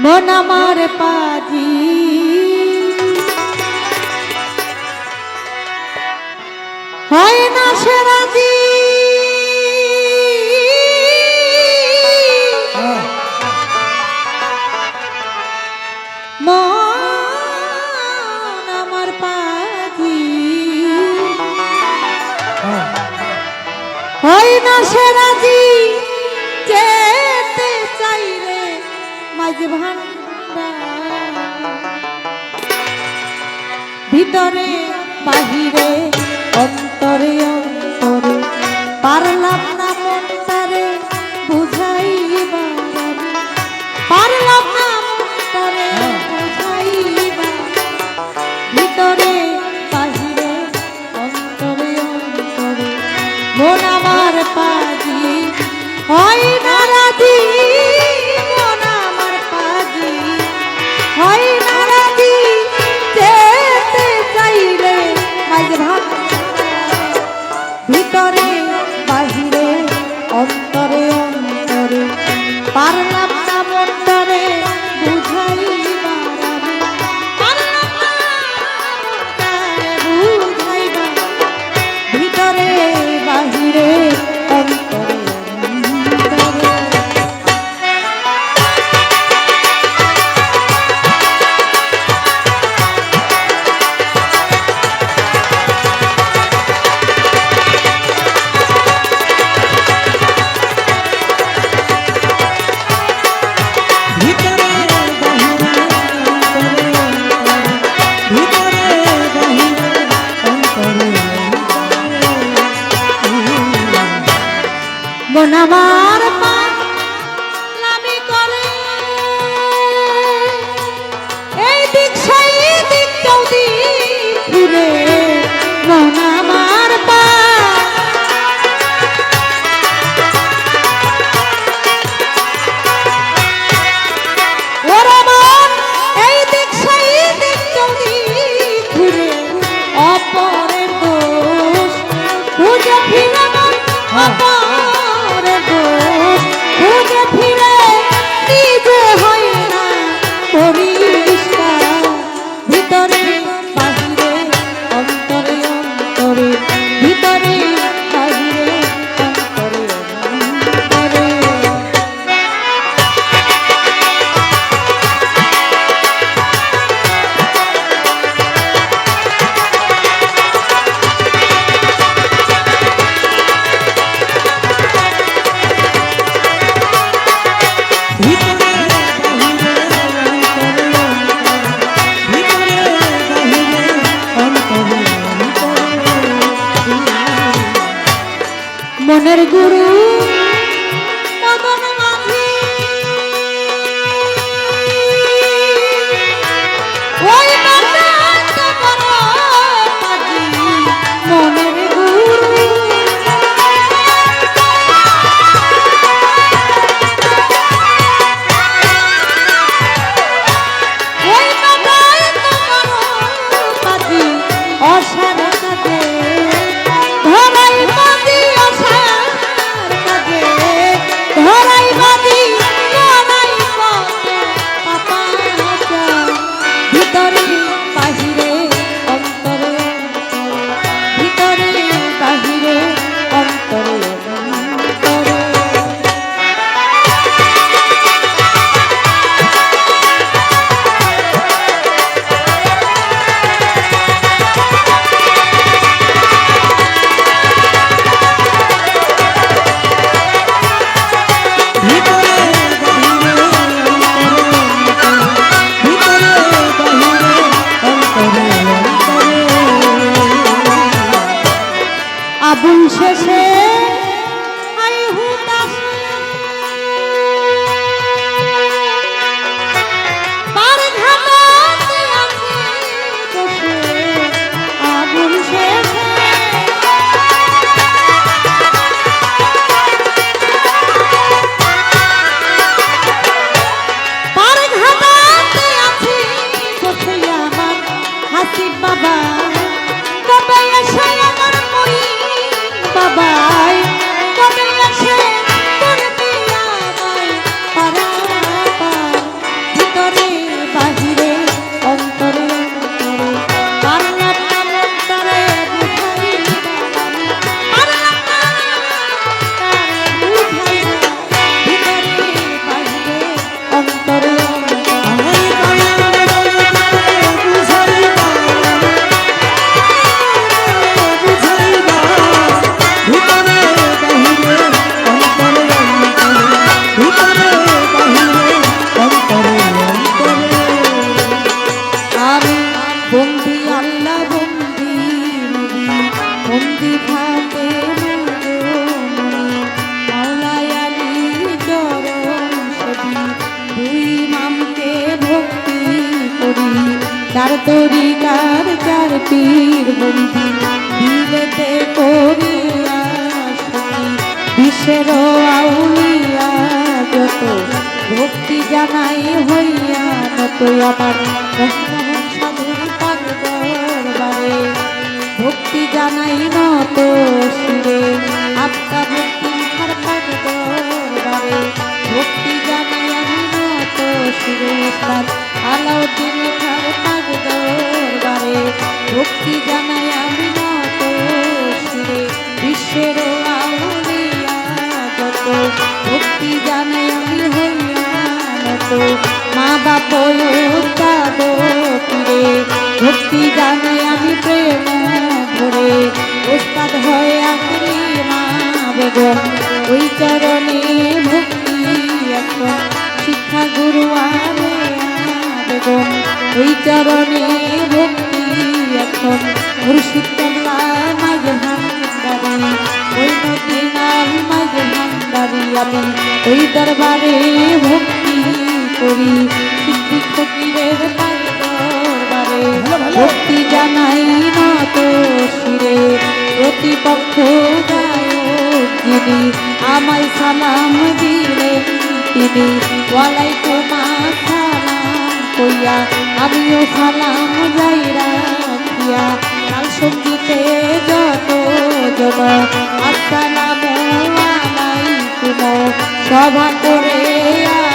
মন আমার পাজি। হয় না সেরাজি হ্যাঁ। হয়। না সেরাজি ভিতরে বাহিরে অন্তরে অন্তরে পারলাম মনের গুরু। ফাগুন শেষে চার তরিকার চার পীর বন্দি দিলেতে করিয়া বিশ্বের আউলিয়া যত ভক্তি জানাই হইয়া নত আমার সাধুর ভক্তি জানাই নত আমি বিশ্বের আউলিয়া যত ভক্তি আমি মা বাপ আমি এখন শিক্ষা গুরু আরে বেগম। ওই চরণে ভক্তি এখন মুর্শিদ কাল্লা মাঝে হান্দারি ওই নদী নাম মাঝে হান্দারি আমি ওই দরবারে ভক্তি করি সিদ্ধি ফকিরের পাগ দরবারে ভক্তি জানাই না তো শিরে প্রতিপক্ষ যিনি আমায় সালাম দিলেন তিনি ওয়ালাইকুম আসসালাম কইয়া আমিও সালাম যাই সভা করে